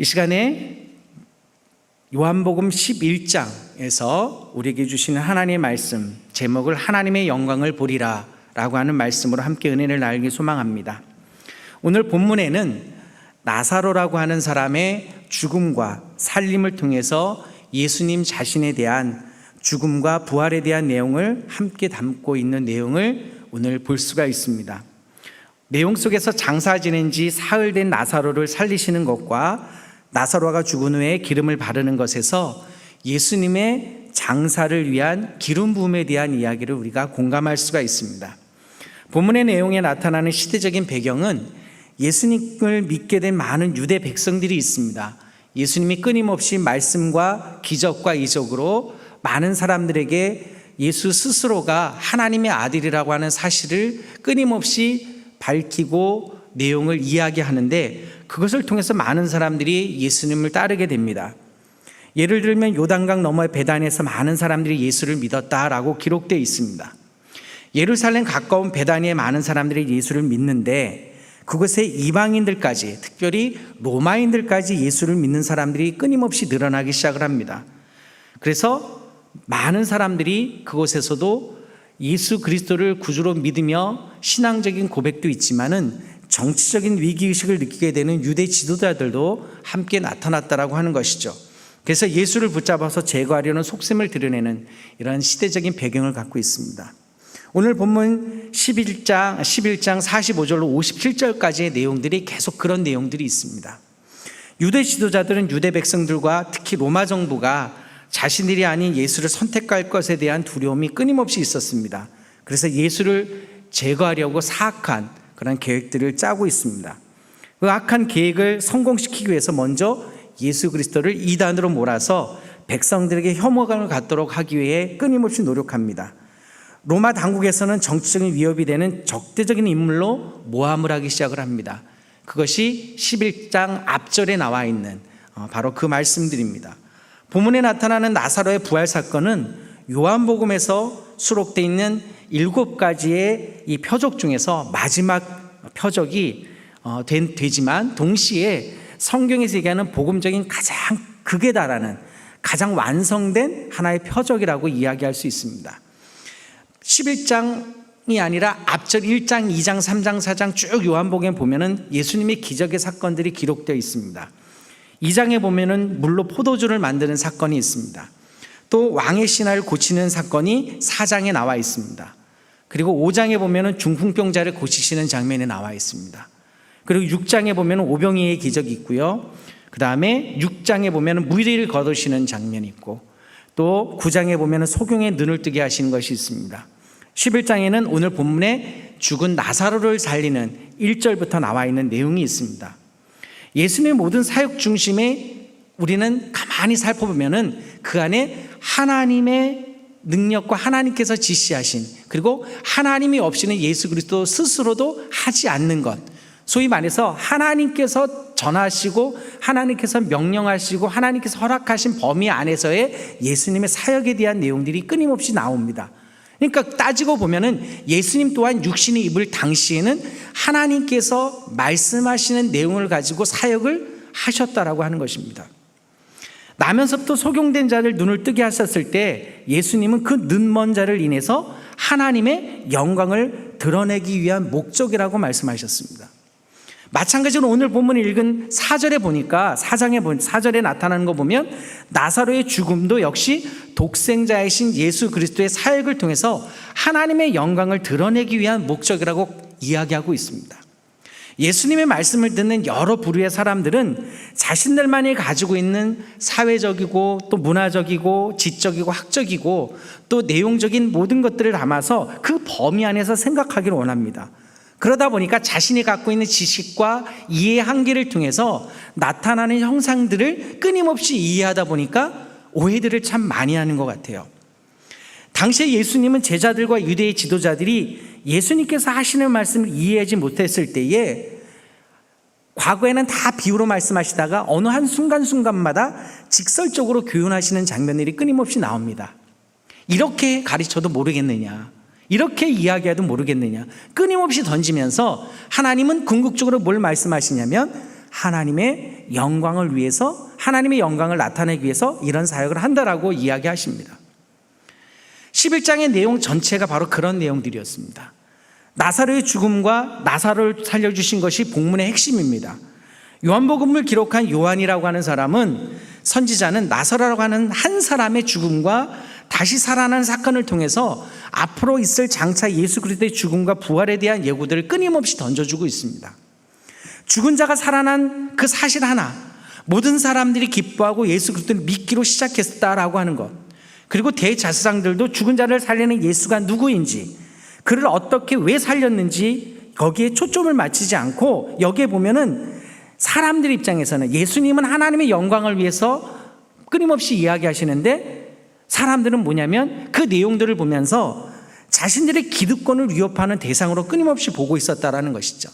이 시간에 요한복음 11장에서 우리에게 주시는 하나님의 말씀, 제목을 하나님의 영광을 보리라 라고 하는 말씀으로 함께 은혜를 나누기 소망합니다. 오늘 본문에는 나사로라고 하는 사람의 죽음과 살림을 통해서 예수님 자신에 대한 죽음과 부활에 대한 내용을 함께 담고 있는 내용을 오늘 볼 수가 있습니다. 내용 속에서 장사 지낸 지 사흘 된 나사로를 살리시는 것과 나사로가 죽은 후에 기름을 바르는 것에서 예수님의 장사를 위한 기름 부음에 대한 이야기를 우리가 공감할 수가 있습니다. 본문의 내용에 나타나는 시대적인 배경은 예수님을 믿게 된 많은 유대 백성들이 있습니다. 예수님이 끊임없이 말씀과 기적과 이적으로 많은 사람들에게 예수 스스로가 하나님의 아들이라고 하는 사실을 끊임없이 밝히고 내용을 이야기하는데 그것을 통해서 많은 사람들이 예수님을 따르게 됩니다. 예를 들면 요단강 너머의 베단에서 많은 사람들이 예수를 믿었다라고 기록되어 있습니다. 예루살렘 가까운 베다니에 많은 사람들이 예수를 믿는데 그곳에 이방인들까지 특별히 로마인들까지 예수를 믿는 사람들이 끊임없이 늘어나기 시작을 합니다. 그래서 많은 사람들이 그곳에서도 예수 그리스도를 구주로 믿으며 신앙적인 고백도 있지만은 정치적인 위기의식을 느끼게 되는 유대 지도자들도 함께 나타났다라고 하는 것이죠. 그래서 예수를 붙잡아서 제거하려는 속셈을 드러내는 이러한 시대적인 배경을 갖고 있습니다. 오늘 본문 11장, 11장 45절로 57절까지의 내용들이 계속 그런 내용들이 있습니다. 유대 지도자들은 유대 백성들과 특히 로마 정부가 자신들이 아닌 예수를 선택할 것에 대한 두려움이 끊임없이 있었습니다. 그래서 예수를 제거하려고 사악한 그런 계획들을 짜고 있습니다. 그 악한 계획을 성공시키기 위해서 먼저 예수 그리스도를 이단으로 몰아서 백성들에게 혐오감을 갖도록 하기 위해 끊임없이 노력합니다. 로마 당국에서는 정치적인 위협이 되는 적대적인 인물로 모함을 하기 시작을 합니다. 그것이 11장 앞절에 나와 있는 어, 바로 그 말씀들입니다. 본문에 나타나는 나사로의 부활 사건은 요한복음에서 수록되어 있는 일곱 가지의 이 표적 중에서 마지막 표적이 어, 된, 되지만 동시에 성경에서 얘기하는 복음적인 가장 극에 달하는 가장 완성된 하나의 표적이라고 이야기할 수 있습니다. 11장이 아니라 앞절 1장, 2장, 3장, 4장 쭉 요한복음에 보면은 예수님의 기적의 사건들이 기록되어 있습니다. 2장에 보면은 물로 포도주를 만드는 사건이 있습니다. 또 왕의 신하를 고치는 사건이 4장에 나와 있습니다. 그리고 5장에 보면은 중풍병자를 고치시는 장면이 나와 있습니다. 그리고 6장에 보면은 오병이의 기적이 있고요. 그 다음에 6장에 보면은 무리를 거두시는 장면이 있고 또 9장에 보면은 소경의 눈을 뜨게 하시는 것이 있습니다. 11장에는 오늘 본문에 죽은 나사로를 살리는 1절부터 나와 있는 내용이 있습니다. 예수님의 모든 사역 중심에 우리는 가만히 살펴보면은 그 안에 하나님의 능력과 하나님께서 지시하신 그리고 하나님이 없이는 예수 그리스도 스스로도 하지 않는 것. 소위 말해서 하나님께서 전하시고 하나님께서 명령하시고 하나님께서 허락하신 범위 안에서의 예수님의 사역에 대한 내용들이 끊임없이 나옵니다. 그러니까 따지고 보면은 예수님 또한 육신이 입을 당시에는 하나님께서 말씀하시는 내용을 가지고 사역을 하셨다라고 하는 것입니다. 나면서부터 소경된 자를 눈을 뜨게 하셨을 때 예수님은 그 눈먼 자를 인해서 하나님의 영광을 드러내기 위한 목적이라고 말씀하셨습니다. 마찬가지로 오늘 본문을 읽은 4절에 보니까 4장에 4절에 나타나는 거 보면 나사로의 죽음도 역시 독생자이신 예수 그리스도의 사역을 통해서 하나님의 영광을 드러내기 위한 목적이라고 이야기하고 있습니다. 예수님의 말씀을 듣는 여러 부류의 사람들은 자신들만이 가지고 있는 사회적이고 또 문화적이고 지적이고 학적이고 또 내용적인 모든 것들을 담아서 그 범위 안에서 생각하기를 원합니다. 그러다 보니까 자신이 갖고 있는 지식과 이해의 한계를 통해서 나타나는 형상들을 끊임없이 이해하다 보니까 오해들을 참 많이 하는 것 같아요. 당시에 예수님은 제자들과 유대의 지도자들이 예수님께서 하시는 말씀을 이해하지 못했을 때에 과거에는 다 비유로 말씀하시다가 어느 한 순간순간마다 직설적으로 교훈하시는 장면들이 끊임없이 나옵니다. 이렇게 가르쳐도 모르겠느냐. 이렇게 이야기해도 모르겠느냐. 끊임없이 던지면서 하나님은 궁극적으로 뭘 말씀하시냐면 하나님의 영광을 위해서 하나님의 영광을 나타내기 위해서 이런 사역을 한다라고 이야기하십니다. 11장의 내용 전체가 바로 그런 내용들이었습니다. 나사로의 죽음과 나사로를 살려주신 것이 복문의 핵심입니다. 요한복음을 기록한 요한이라고 하는 사람은 선지자는 나사로라고 하는 한 사람의 죽음과 다시 살아난 사건을 통해서 앞으로 있을 장차 예수 그리스도의 죽음과 부활에 대한 예고들을 끊임없이 던져주고 있습니다. 죽은 자가 살아난 그 사실 하나, 모든 사람들이 기뻐하고 예수 그리스도를 믿기로 시작했다라고 하는 것. 그리고 대자세상들도 죽은 자를 살리는 예수가 누구인지, 그를 어떻게 왜 살렸는지 거기에 초점을 맞추지 않고 여기에 보면은 사람들 입장에서는 예수님은 하나님의 영광을 위해서 끊임없이 이야기하시는데 사람들은 뭐냐면 그 내용들을 보면서 자신들의 기득권을 위협하는 대상으로 끊임없이 보고 있었다라는 것이죠.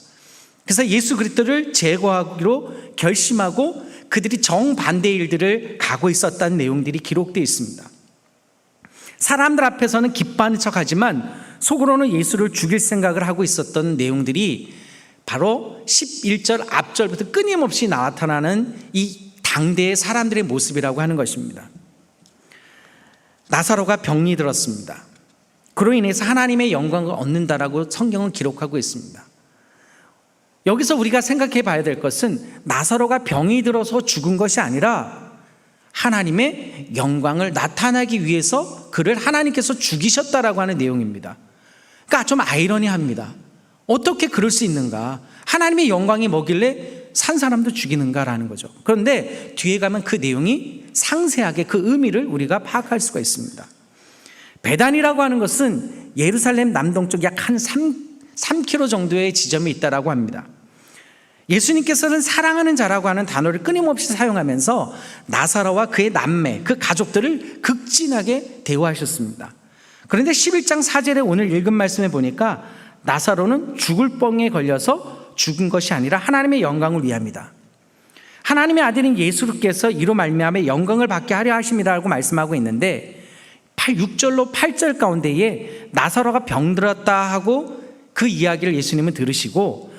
그래서 예수 그리스도를 제거하기로 결심하고 그들이 정반대의 일들을 가고 있었다는 내용들이 기록되어 있습니다. 사람들 앞에서는 기뻐하는 척하지만 속으로는 예수를 죽일 생각을 하고 있었던 내용들이 바로 11절 앞절부터 끊임없이 나타나는 이 당대의 사람들의 모습이라고 하는 것입니다. 나사로가 병이 들었습니다. 그로 인해서 하나님의 영광을 얻는다라고 성경은 기록하고 있습니다. 여기서 우리가 생각해 봐야 될 것은 나사로가 병이 들어서 죽은 것이 아니라 하나님의 영광을 나타나기 위해서 그를 하나님께서 죽이셨다라고 하는 내용입니다. 그러니까 좀 아이러니합니다. 어떻게 그럴 수 있는가? 하나님의 영광이 뭐길래 산 사람도 죽이는가라는 거죠. 그런데 뒤에 가면 그 내용이 상세하게 그 의미를 우리가 파악할 수가 있습니다. 베단이라고 하는 것은 예루살렘 남동쪽 약 한 3, 3km 정도의 지점이 있다라고 합니다. 예수님께서는 사랑하는 자라고 하는 단어를 끊임없이 사용하면서 나사로와 그의 남매, 그 가족들을 극진하게 대우하셨습니다. 그런데 11장 4절에 오늘 읽은 말씀에 보니까 나사로는 죽을 뻥에 걸려서 죽은 것이 아니라 하나님의 영광을 위함이다. 하나님의 아들인 예수께서 이로 말미암아 영광을 받게 하려 하심이라고 말씀하고 있는데 8, 6절로 8절 가운데에 나사로가 병들었다 하고 그 이야기를 예수님은 들으시고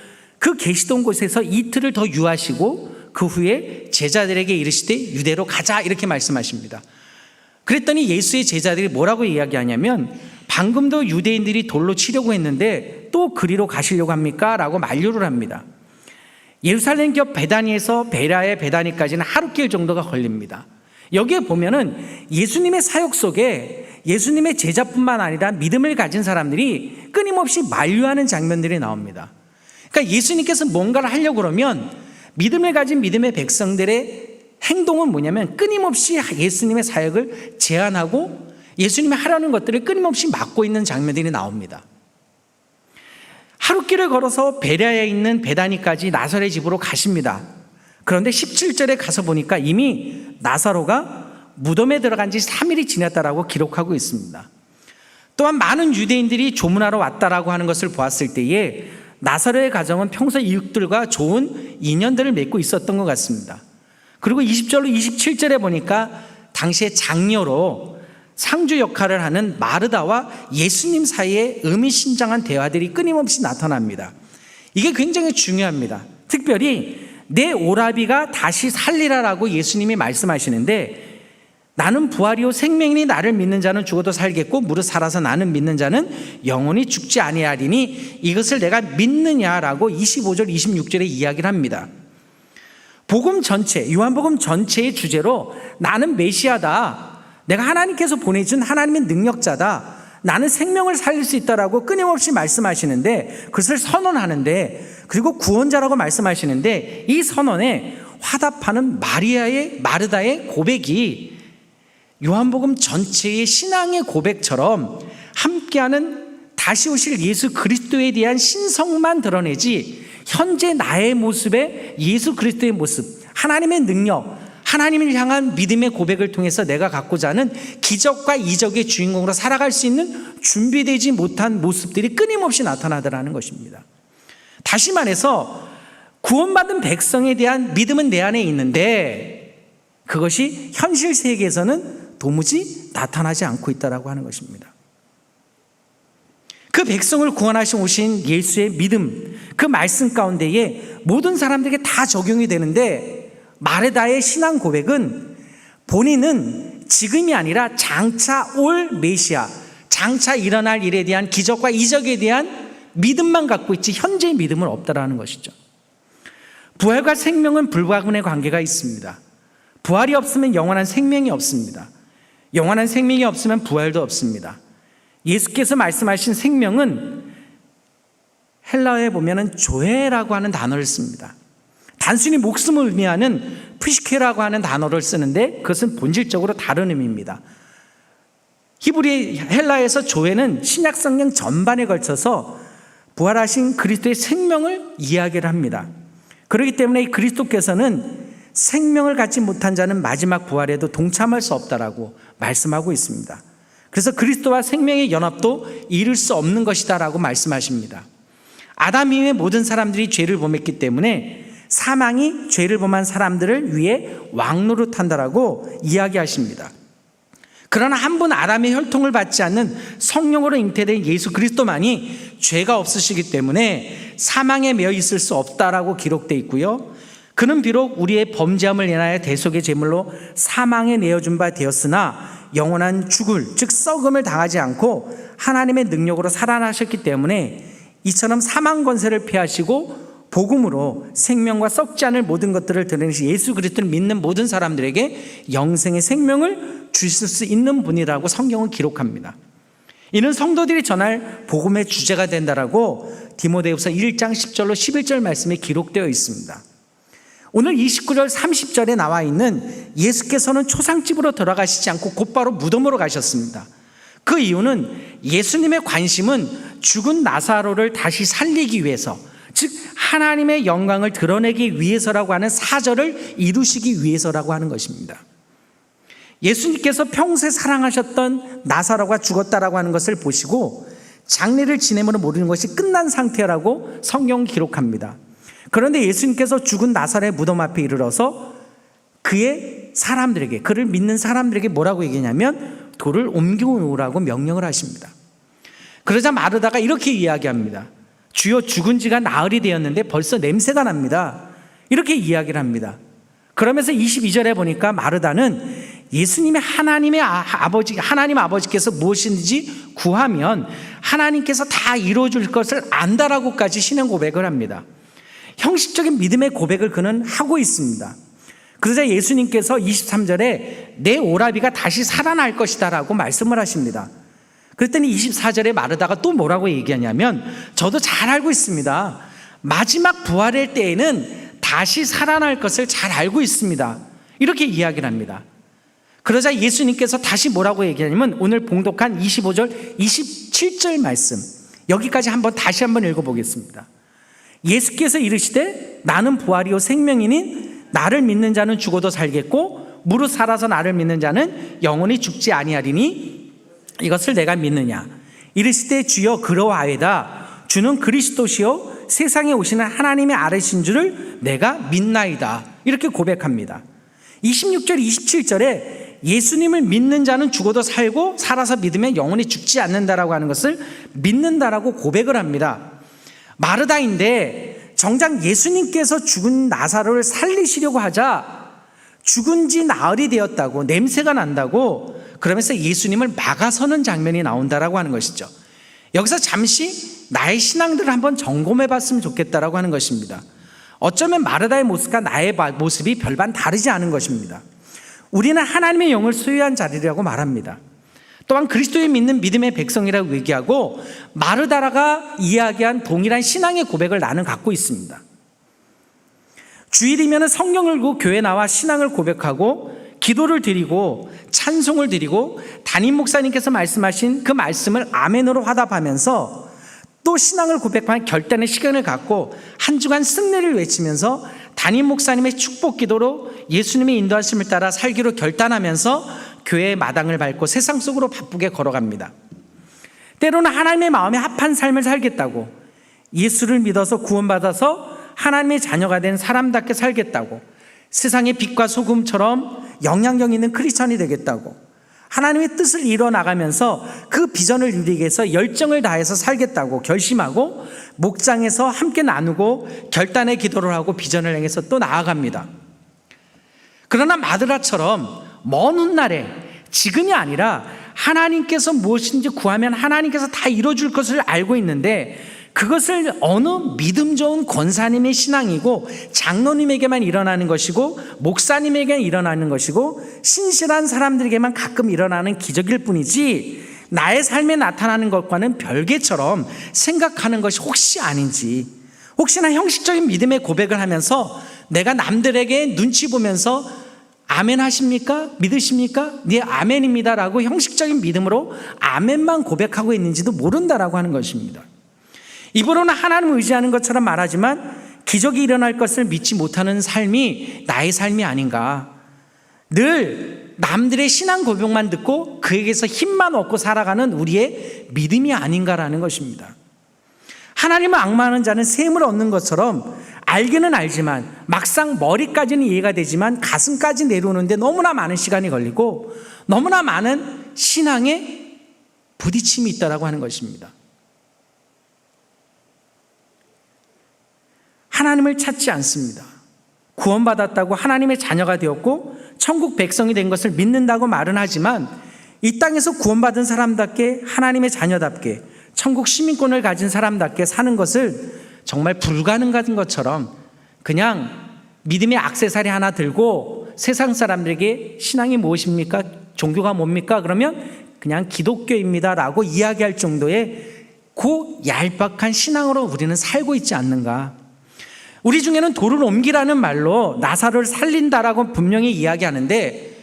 그 계시던 곳에서 이틀을 더 유하시고 그 후에 제자들에게 이르시되 유대로 가자 이렇게 말씀하십니다. 그랬더니 예수의 제자들이 뭐라고 이야기하냐면 방금도 유대인들이 돌로 치려고 했는데 또 그리로 가시려고 합니까? 라고 만류를 합니다. 예루살렘 겹 베다니에서 베라의 베다니까지는 하루길 정도가 걸립니다. 여기에 보면은 예수님의 사역 속에 예수님의 제자뿐만 아니라 믿음을 가진 사람들이 끊임없이 만류하는 장면들이 나옵니다. 그러니까 예수님께서 뭔가를 하려고 그러면 믿음을 가진 믿음의 백성들의 행동은 뭐냐면 끊임없이 예수님의 사역을 제한하고 예수님이 하라는 것들을 끊임없이 막고 있는 장면들이 나옵니다. 하루길을 걸어서 베레아에 있는 베다니까지 나사렛 집으로 가십니다. 그런데 17절에 가서 보니까 이미 나사로가 무덤에 들어간 지 3일이 지났다라고 기록하고 있습니다. 또한 많은 유대인들이 조문하러 왔다라고 하는 것을 보았을 때에 나사로의 가정은 평소 이웃들과 좋은 인연들을 맺고 있었던 것 같습니다. 그리고 20절로 27절에 보니까 당시에 장녀로 상주 역할을 하는 마르다와 예수님 사이에 의미심장한 대화들이 끊임없이 나타납니다. 이게 굉장히 중요합니다. 특별히 내 오라비가 다시 살리라라고 예수님이 말씀하시는데 나는 부활이요 생명이 나를 믿는 자는 죽어도 살겠고 무릇 살아서 나는 믿는 자는 영원히 죽지 아니하리니 이것을 내가 믿느냐라고 25절 26절에 이야기를 합니다. 복음 전체 요한복음 전체의 주제로 나는 메시아다. 내가 하나님께서 보내준 하나님의 능력자다. 나는 생명을 살릴 수 있다라고 끊임없이 말씀하시는데 그것을 선언하는데 그리고 구원자라고 말씀하시는데 이 선언에 화답하는 마리아의 마르다의 고백이 요한복음 전체의 신앙의 고백처럼 함께하는 다시 오실 예수 그리스도에 대한 신성만 드러내지 현재 나의 모습에 예수 그리스도의 모습, 하나님의 능력, 하나님을 향한 믿음의 고백을 통해서 내가 갖고자 하는 기적과 이적의 주인공으로 살아갈 수 있는 준비되지 못한 모습들이 끊임없이 나타나더라는 것입니다. 다시 말해서 구원받은 백성에 대한 믿음은 내 안에 있는데 그것이 현실 세계에서는 도무지 나타나지 않고 있다라고 하는 것입니다. 그 백성을 구원하신 오신 예수의 믿음, 그 말씀 가운데에 모든 사람들에게 다 적용이 되는데 마르다의 신앙 고백은 본인은 지금이 아니라 장차 올 메시아, 장차 일어날 일에 대한 기적과 이적에 대한 믿음만 갖고 있지 현재의 믿음은 없다라는 것이죠. 부활과 생명은 불가분의 관계가 있습니다. 부활이 없으면 영원한 생명이 없습니다. 영원한 생명이 없으면 부활도 없습니다. 예수께서 말씀하신 생명은 헬라어에 보면은 조회라고 하는 단어를 씁니다. 단순히 목숨을 의미하는 프시케라고 하는 단어를 쓰는데 그것은 본질적으로 다른 의미입니다. 히브리 헬라에서 조회는 신약 성경 전반에 걸쳐서 부활하신 그리스도의 생명을 이야기를 합니다. 그렇기 때문에 그리스도께서는 생명을 갖지 못한 자는 마지막 부활에도 동참할 수 없다라고 말씀하고 있습니다. 그래서 그리스도와 생명의 연합도 이룰 수 없는 것이다라고 말씀하십니다. 아담 이후의 모든 사람들이 죄를 범했기 때문에 사망이 죄를 범한 사람들을 위해 왕노릇한다라고 이야기하십니다. 그러나 한 분 아담의 혈통을 받지 않는 성령으로 잉태된 예수 그리스도만이 죄가 없으시기 때문에 사망에 매여 있을 수 없다라고 기록되어 있고요. 그는 비록 우리의 범죄함을 인하여 대속의 제물로 사망에 내어준 바 되었으나 영원한 죽을 즉 썩음을 당하지 않고 하나님의 능력으로 살아나셨기 때문에 이처럼 사망 권세를 피하시고 복음으로 생명과 썩지 않을 모든 것들을 드러내신 예수 그리스도를 믿는 모든 사람들에게 영생의 생명을 주실 수 있는 분이라고 성경은 기록합니다. 이는 성도들이 전할 복음의 주제가 된다라고 디모데후서 1장 10절로 11절 말씀에 기록되어 있습니다. 오늘 29절 30절에 나와 있는 예수께서는 초상집으로 돌아가시지 않고 곧바로 무덤으로 가셨습니다. 그 이유는 예수님의 관심은 죽은 나사로를 다시 살리기 위해서 즉 하나님의 영광을 드러내기 위해서라고 하는 사절을 이루시기 위해서라고 하는 것입니다. 예수님께서 평소에 사랑하셨던 나사로가 죽었다라고 하는 것을 보시고 장례를 지내므로 모르는 것이 끝난 상태라고 성경 기록합니다. 그런데 예수님께서 죽은 나사로의 무덤 앞에 이르러서 그의 사람들에게 그를 믿는 사람들에게 뭐라고 얘기냐면 돌을 옮겨오라고 명령을 하십니다. 그러자 마르다가 이렇게 이야기합니다. 주여 죽은 지가 나흘이 되었는데 벌써 냄새가 납니다. 이렇게 이야기를 합니다. 그러면서 22절에 보니까 마르다는 예수님의 하나님의 아, 버지 하나님 아버지께서 무엇인지 구하면 하나님께서 다 이루어 줄 것을 안다라고까지 신앙 고백을 합니다. 형식적인 믿음의 고백을 그는 하고 있습니다. 그러자 예수님께서 23절에 내 오라비가 다시 살아날 것이다 라고 말씀을 하십니다. 그랬더니 24절에 마르다가 또 뭐라고 얘기하냐면 저도 잘 알고 있습니다. 마지막 부활의 때에는 다시 살아날 것을 잘 알고 있습니다. 이렇게 이야기를 합니다. 그러자 예수님께서 다시 뭐라고 얘기하냐면 오늘 봉독한 25절, 27절 말씀 여기까지 한번 다시 한번 읽어보겠습니다. 예수께서 이르시되 나는 부활이요 생명이니 나를 믿는 자는 죽어도 살겠고 무릇 살아서 나를 믿는 자는 영원히 죽지 아니하리니 이것을 내가 믿느냐? 이르시되 주여 그러하이다. 주는 그리스도시요 세상에 오시는 하나님의 아래신 줄을 내가 믿나이다. 이렇게 고백합니다. 26절 27절에 예수님을 믿는 자는 죽어도 살고 살아서 믿으면 영원히 죽지 않는다라고 하는 것을 믿는다라고 고백을 합니다 마르다인데 정작 예수님께서 죽은 나사로를 살리시려고 하자 죽은 지 나흘이 되었다고 냄새가 난다고 그러면서 예수님을 막아서는 장면이 나온다라고 하는 것이죠. 여기서 잠시 나의 신앙들을 한번 점검해 봤으면 좋겠다라고 하는 것입니다. 어쩌면 마르다의 모습과 나의 모습이 별반 다르지 않은 것입니다. 우리는 하나님의 영을 소유한 자리라고 말합니다. 또한 그리스도의 믿는 믿음의 백성이라고 얘기하고 마르다라가 이야기한 동일한 신앙의 고백을 나는 갖고 있습니다. 주일이면 성경을 읽고 교회 나와 신앙을 고백하고 기도를 드리고 찬송을 드리고 담임 목사님께서 말씀하신 그 말씀을 아멘으로 화답하면서 또 신앙을 고백하는 결단의 시간을 갖고 한 주간 승리를 외치면서 담임 목사님의 축복 기도로 예수님의 인도하심을 따라 살기로 결단하면서 교회의 마당을 밟고 세상 속으로 바쁘게 걸어갑니다. 때로는 하나님의 마음에 합한 삶을 살겠다고 예수를 믿어서 구원받아서 하나님의 자녀가 된 사람답게 살겠다고 세상의 빛과 소금처럼 영향력 있는 크리스천이 되겠다고 하나님의 뜻을 이뤄 나가면서 그 비전을 이루기 위해서 열정을 다해서 살겠다고 결심하고 목장에서 함께 나누고 결단의 기도를 하고 비전을 향해서 또 나아갑니다. 그러나 마드라처럼 먼 훗날에 지금이 아니라 하나님께서 무엇인지 구하면 하나님께서 다 이뤄줄 것을 알고 있는데 그것을 어느 믿음 좋은 권사님의 신앙이고 장로님에게만 일어나는 것이고 목사님에게 일어나는 것이고 신실한 사람들에게만 가끔 일어나는 기적일 뿐이지 나의 삶에 나타나는 것과는 별개처럼 생각하는 것이 혹시 아닌지 혹시나 형식적인 믿음의 고백을 하면서 내가 남들에게 눈치 보면서 아멘 하십니까? 믿으십니까? 네 아멘입니다 라고 형식적인 믿음으로 아멘만 고백하고 있는지도 모른다라고 하는 것입니다. 입으로는 하나님을 의지하는 것처럼 말하지만 기적이 일어날 것을 믿지 못하는 삶이 나의 삶이 아닌가. 늘 남들의 신앙 고백만 듣고 그에게서 힘만 얻고 살아가는 우리의 믿음이 아닌가라는 것입니다. 하나님을 악마하는 자는 셈을 얻는 것처럼 알기는 알지만 막상 머리까지는 이해가 되지만 가슴까지 내려오는데 너무나 많은 시간이 걸리고 너무나 많은 신앙에 부딪힘이 있다라고 하는 것입니다. 하나님을 찾지 않습니다. 구원받았다고 하나님의 자녀가 되었고 천국 백성이 된 것을 믿는다고 말은 하지만 이 땅에서 구원받은 사람답게 하나님의 자녀답게 천국 시민권을 가진 사람답게 사는 것을 정말 불가능한 것처럼 그냥 믿음의 악세사리 하나 들고 세상 사람들에게 신앙이 무엇입니까? 종교가 뭡니까? 그러면 그냥 기독교입니다라고 이야기할 정도의 그 얄팍한 신앙으로 우리는 살고 있지 않는가? 우리 중에는 돌을 옮기라는 말로 나사를 살린다라고 분명히 이야기하는데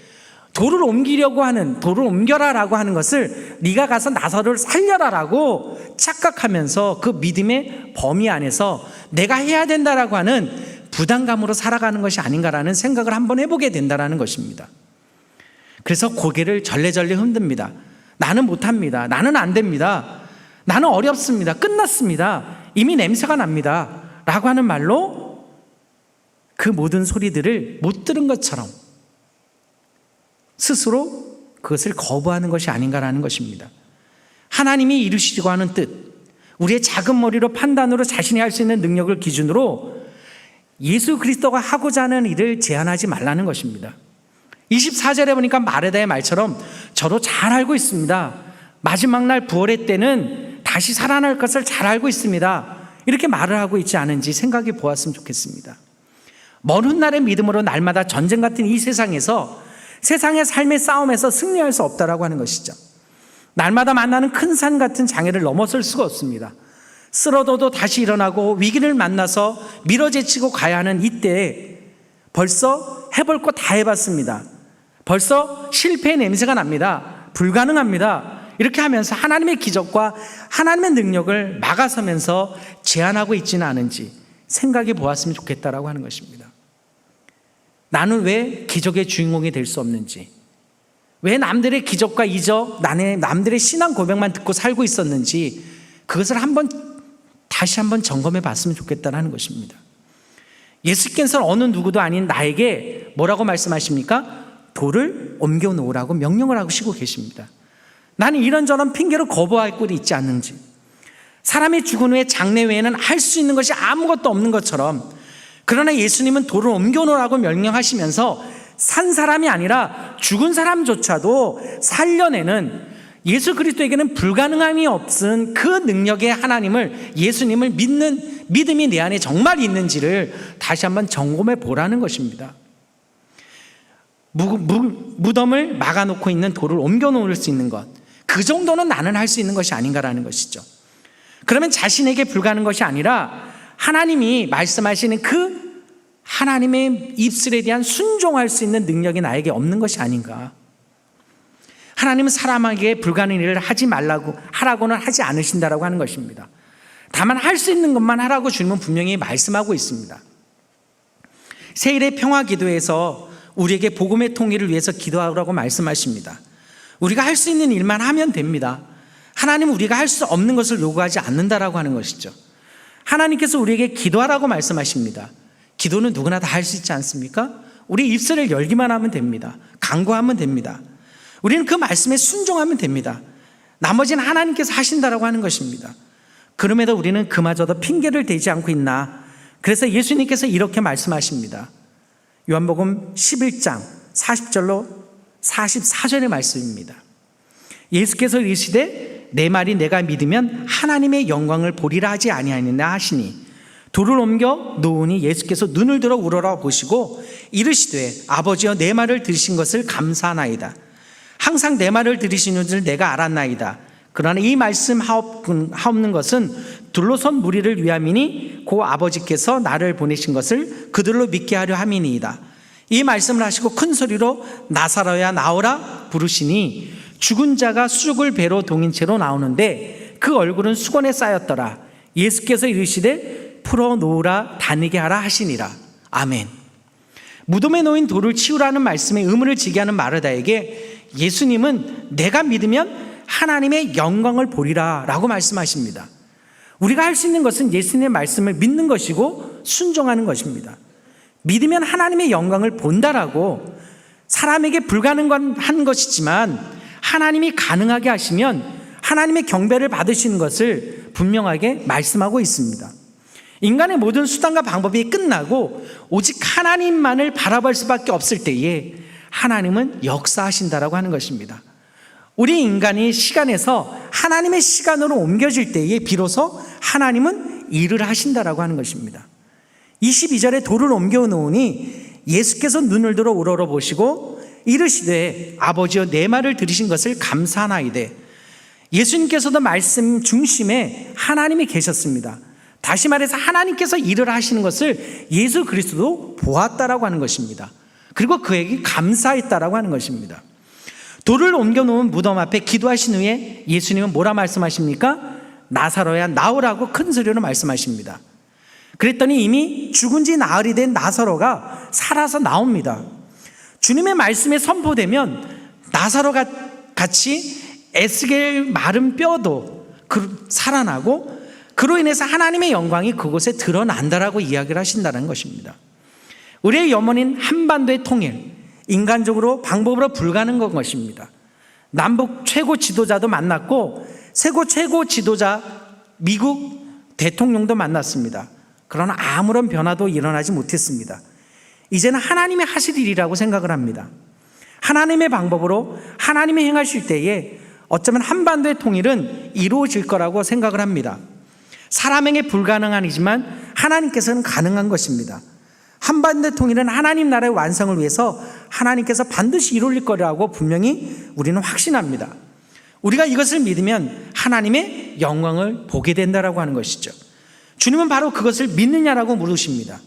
돌을 옮기려고 하는 돌을 옮겨라라고 하는 것을 네가 가서 나사를 살려라라고 착각하면서 그 믿음의 범위 안에서 내가 해야 된다라고 하는 부담감으로 살아가는 것이 아닌가라는 생각을 한번 해보게 된다라는 것입니다. 그래서 고개를 절레절레 흔듭니다. 나는 못합니다. 나는 안 됩니다. 나는 어렵습니다. 끝났습니다. 이미 냄새가 납니다. 라고 하는 말로 그 모든 소리들을 못 들은 것처럼 스스로 그것을 거부하는 것이 아닌가라는 것입니다. 하나님이 이루시려고 하는 뜻, 우리의 작은 머리로 판단으로 자신이 할 수 있는 능력을 기준으로 예수 그리스도가 하고자 하는 일을 제한하지 말라는 것입니다. 24절에 보니까 마르다의 말처럼 저도 잘 알고 있습니다. 마지막 날 부활의 때는 다시 살아날 것을 잘 알고 있습니다. 이렇게 말을 하고 있지 않은지 생각해 보았으면 좋겠습니다. 먼 훗날의 믿음으로 날마다 전쟁 같은 이 세상에서 세상의 삶의 싸움에서 승리할 수 없다라고 하는 것이죠. 날마다 만나는 큰 산 같은 장애를 넘어설 수가 없습니다. 쓰러져도 다시 일어나고 위기를 만나서 밀어제치고 가야 하는 이때에 벌써 해볼 거 다 해봤습니다. 벌써 실패의 냄새가 납니다. 불가능합니다. 이렇게 하면서 하나님의 기적과 하나님의 능력을 막아서면서 제한하고 있지는 않은지 생각해 보았으면 좋겠다라고 하는 것입니다. 나는 왜 기적의 주인공이 될 수 없는지, 왜 남들의 기적과 이적, 나의 남들의 신앙 고백만 듣고 살고 있었는지 그것을 한번 다시 한번 점검해 봤으면 좋겠다는 것입니다. 예수께서는 어느 누구도 아닌 나에게 뭐라고 말씀하십니까? 돌을 옮겨 놓으라고 명령을 하고 시고 계십니다. 나는 이런저런 핑계로 거부하고 있지 않는지. 사람이 죽은 후에 장례 외에는 할 수 있는 것이 아무것도 없는 것처럼 그러나 예수님은 돌을 옮겨 놓으라고 명령하시면서 산 사람이 아니라 죽은 사람조차도 살려내는 예수 그리스도에게는 불가능함이 없은 그 능력의 하나님을 예수님을 믿는 믿음이 내 안에 정말 있는지를 다시 한번 점검해 보라는 것입니다. 무, 무, 무덤을 막아놓고 있는 돌을 옮겨 놓을 수 있는 것. 그 정도는 나는 할 수 있는 것이 아닌가라는 것이죠. 그러면 자신에게 불가는 것이 아니라 하나님이 말씀하시는 그 하나님의 입술에 대한 순종할 수 있는 능력이 나에게 없는 것이 아닌가. 하나님은 사람에게 불가능한 일을 하지 말라고 하라고는 하지 않으신다라고 하는 것입니다. 다만 할 수 있는 것만 하라고 주님은 분명히 말씀하고 있습니다. 세일의 평화 기도에서 우리에게 복음의 통일을 위해서 기도하라고 말씀하십니다. 우리가 할 수 있는 일만 하면 됩니다. 하나님은 우리가 할 수 없는 것을 요구하지 않는다라고 하는 것이죠. 하나님께서 우리에게 기도하라고 말씀하십니다. 기도는 누구나 다 할 수 있지 않습니까? 우리 입술을 열기만 하면 됩니다. 간구하면 됩니다. 우리는 그 말씀에 순종하면 됩니다. 나머지는 하나님께서 하신다라고 하는 것입니다. 그럼에도 우리는 그마저도 핑계를 대지 않고 있나? 그래서 예수님께서 이렇게 말씀하십니다. 요한복음 11장 40절로 44절의 말씀입니다. 예수께서 이르시되 내 말이 내가 믿으면 하나님의 영광을 보리라 하지 아니하느냐 하시니 돌을 옮겨 놓으니 예수께서 눈을 들어 우러러 보시고 이르시되 아버지여 내 말을 들으신 것을 감사하나이다. 항상 내 말을 들으시는 줄 내가 알았나이다. 그러나 이 말씀 하옵는 것은 둘러선 무리를 위함이니 고 아버지께서 나를 보내신 것을 그들로 믿게 하려 함이니이다. 이 말씀을 하시고 큰 소리로 나사로야 나오라 부르시니 죽은 자가 수족을 배로 동인 채로 나오는데 그 얼굴은 수건에 쌓였더라. 예수께서 이르시되 풀어 놓으라 다니게 하라 하시니라. 아멘. 무덤에 놓인 돌을 치우라는 말씀에 의문을 지게 하는 마르다에게 예수님은 내가 믿으면 하나님의 영광을 보리라 라고 말씀하십니다. 우리가 할 수 있는 것은 예수님의 말씀을 믿는 것이고 순종하는 것입니다. 믿으면 하나님의 영광을 본다라고 사람에게 불가능한 것이지만 하나님이 가능하게 하시면 하나님의 경배를 받으시는 것을 분명하게 말씀하고 있습니다. 인간의 모든 수단과 방법이 끝나고 오직 하나님만을 바라볼 수밖에 없을 때에 하나님은 역사하신다라고 하는 것입니다. 우리 인간이 시간에서 하나님의 시간으로 옮겨질 때에 비로소 하나님은 일을 하신다라고 하는 것입니다. 22절에 돌을 옮겨 놓으니 예수께서 눈을 들어 우러러 보시고 이르시되 아버지여 내 말을 들으신 것을 감사하나이되 예수님께서도 말씀 중심에 하나님이 계셨습니다. 다시 말해서 하나님께서 일을 하시는 것을 예수 그리스도 보았다라고 하는 것입니다. 그리고 그에게 감사했다라고 하는 것입니다. 돌을 옮겨 놓은 무덤 앞에 기도하신 후에 예수님은 뭐라 말씀하십니까? 나사로야 나오라고 큰 소리로 말씀하십니다. 그랬더니 이미 죽은 지 나흘이 된 나사로가 살아서 나옵니다. 주님의 말씀에 선포되면 나사로가 같이 에스겔 마른 뼈도 그 살아나고 그로 인해서 하나님의 영광이 그곳에 드러난다라고 이야기를 하신다는 것입니다. 우리의 염원인 한반도의 통일, 인간적으로 방법으로 불가능한 것입니다. 남북 최고 지도자도 만났고 세고 최고 지도자 미국 대통령도 만났습니다. 그러나 아무런 변화도 일어나지 못했습니다. 이제는 하나님의 하실 일이라고 생각을 합니다. 하나님의 방법으로 하나님이 행하실 때에 어쩌면 한반도의 통일은 이루어질 거라고 생각을 합니다. 사람에게 불가능하지만 하나님께서는 가능한 것입니다. 한반도 통일은 하나님 나라의 완성을 위해서 하나님께서 반드시 이룰 거라고 분명히 우리는 확신합니다. 우리가 이것을 믿으면 하나님의 영광을 보게 된다라고 하는 것이죠. 주님은 바로 그것을 믿느냐라고 물으십니다.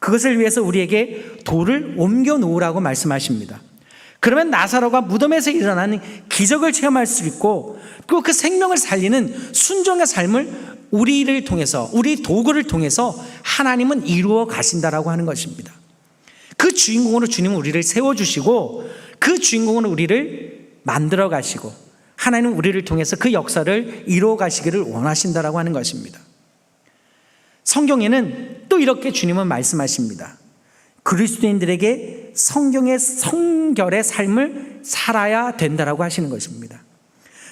그것을 위해서 우리에게 돌을 옮겨 놓으라고 말씀하십니다. 그러면 나사로가 무덤에서 일어나는 기적을 체험할 수 있고 또 그 생명을 살리는 순종의 삶을 우리를 통해서 우리 도구를 통해서 하나님은 이루어 가신다라고 하는 것입니다. 그 주인공으로 주님은 우리를 세워 주시고 그 주인공으로 우리를 만들어 가시고 하나님은 우리를 통해서 그 역사를 이루어 가시기를 원하신다라고 하는 것입니다. 성경에는 또 이렇게 주님은 말씀하십니다. 그리스도인들에게 성경의 성결의 삶을 살아야 된다라고 하시는 것입니다.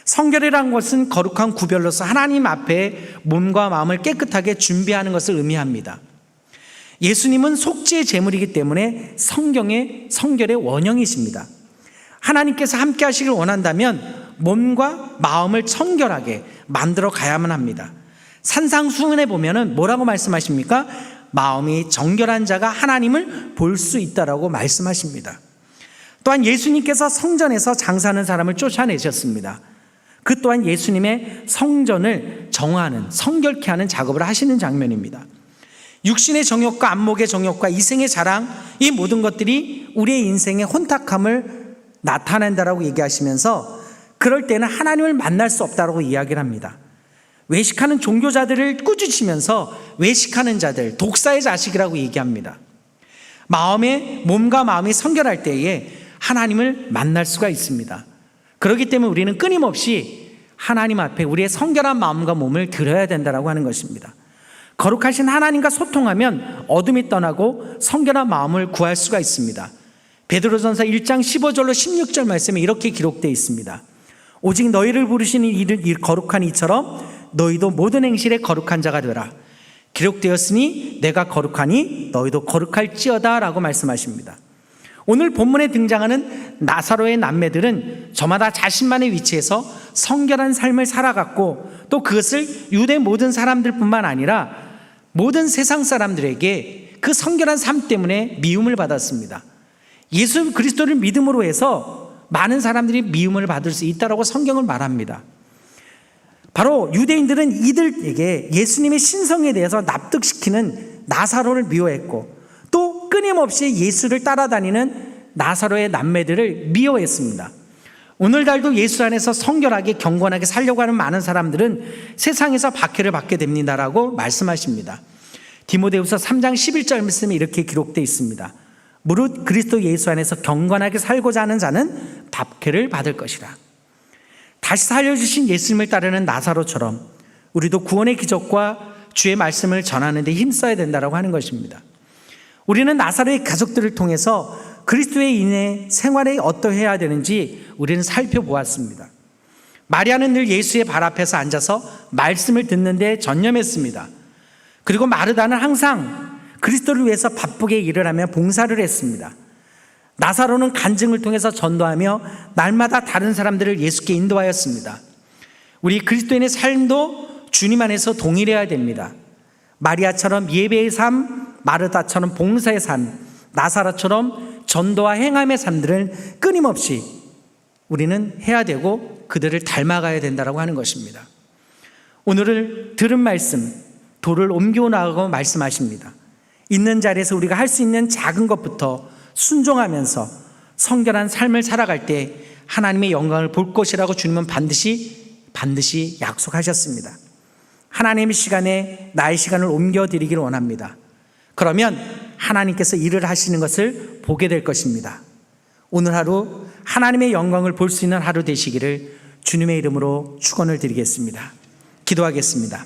성결이란 것은 거룩한 구별로서 하나님 앞에 몸과 마음을 깨끗하게 준비하는 것을 의미합니다. 예수님은 속죄의 제물이기 때문에 성경의 성결의 원형이십니다. 하나님께서 함께 하시길 원한다면 몸과 마음을 청결하게 만들어 가야만 합니다. 산상수훈에 보면은 뭐라고 말씀하십니까? 마음이 정결한 자가 하나님을 볼 수 있다라고 말씀하십니다. 또한 예수님께서 성전에서 장사하는 사람을 쫓아내셨습니다. 그 또한 예수님의 성전을 정하는 성결케 하는 작업을 하시는 장면입니다. 육신의 정욕과 안목의 정욕과 이생의 자랑 이 모든 것들이 우리의 인생의 혼탁함을 나타낸다라고 얘기하시면서 그럴 때는 하나님을 만날 수 없다라고 이야기를 합니다. 외식하는 종교자들을 꾸짖으면서 외식하는 자들 독사의 자식이라고 얘기합니다. 마음의 몸과 마음이 성결할 때에 하나님을 만날 수가 있습니다. 그렇기 때문에 우리는 끊임없이 하나님 앞에 우리의 성결한 마음과 몸을 들어야 된다라고 하는 것입니다. 거룩하신 하나님과 소통하면 어둠이 떠나고 성결한 마음을 구할 수가 있습니다. 베드로전서 1장 15절로 16절 말씀에 이렇게 기록되어 있습니다. 오직 너희를 부르시는 이 거룩한 이처럼 너희도 모든 행실에 거룩한 자가 되라. 기록되었으니 내가 거룩하니 너희도 거룩할지어다 라고 말씀하십니다. 오늘 본문에 등장하는 나사로의 남매들은 저마다 자신만의 위치에서 성결한 삶을 살아갔고 또 그것을 유대 모든 사람들뿐만 아니라 모든 세상 사람들에게 그 성결한 삶 때문에 미움을 받았습니다. 예수 그리스도를 믿음으로 해서 많은 사람들이 미움을 받을 수 있다라고 성경을 말합니다. 바로 유대인들은 이들에게 예수님의 신성에 대해서 납득시키는 나사로를 미워했고 또 끊임없이 예수를 따라다니는 나사로의 남매들을 미워했습니다. 오늘날도 예수 안에서 성결하게 경건하게 살려고 하는 많은 사람들은 세상에서 박해를 받게 됩니다라고 말씀하십니다. 디모데후서 3장 11절 말씀에 이렇게 기록되어 있습니다. 무릇 그리스도 예수 안에서 경건하게 살고자 하는 자는 박해를 받을 것이라. 다시 살려주신 예수님을 따르는 나사로처럼 우리도 구원의 기적과 주의 말씀을 전하는 데 힘써야 된다고 하는 것입니다. 우리는 나사로의 가족들을 통해서 그리스도의 인해 생활에 어떠해야 되는지 우리는 살펴보았습니다. 마리아는 늘 예수의 발 앞에서 앉아서 말씀을 듣는데 전념했습니다. 그리고 마르다는 항상 그리스도를 위해서 바쁘게 일을 하며 봉사를 했습니다. 나사로는 간증을 통해서 전도하며 날마다 다른 사람들을 예수께 인도하였습니다. 우리 그리스도인의 삶도 주님 안에서 동일해야 됩니다. 마리아처럼 예배의 삶, 마르다처럼 봉사의 삶, 나사로처럼 전도와 행함의 삶들을 끊임없이 우리는 해야 되고 그들을 닮아가야 된다고 하는 것입니다. 오늘을 들은 말씀, 돌을 옮겨 나가고 말씀하십니다. 있는 자리에서 우리가 할 수 있는 작은 것부터 순종하면서 성결한 삶을 살아갈 때 하나님의 영광을 볼 것이라고 주님은 반드시 반드시 약속하셨습니다. 하나님의 시간에 나의 시간을 옮겨 드리기를 원합니다. 그러면 하나님께서 일을 하시는 것을 보게 될 것입니다. 오늘 하루 하나님의 영광을 볼 수 있는 하루 되시기를 주님의 이름으로 축원을 드리겠습니다. 기도하겠습니다.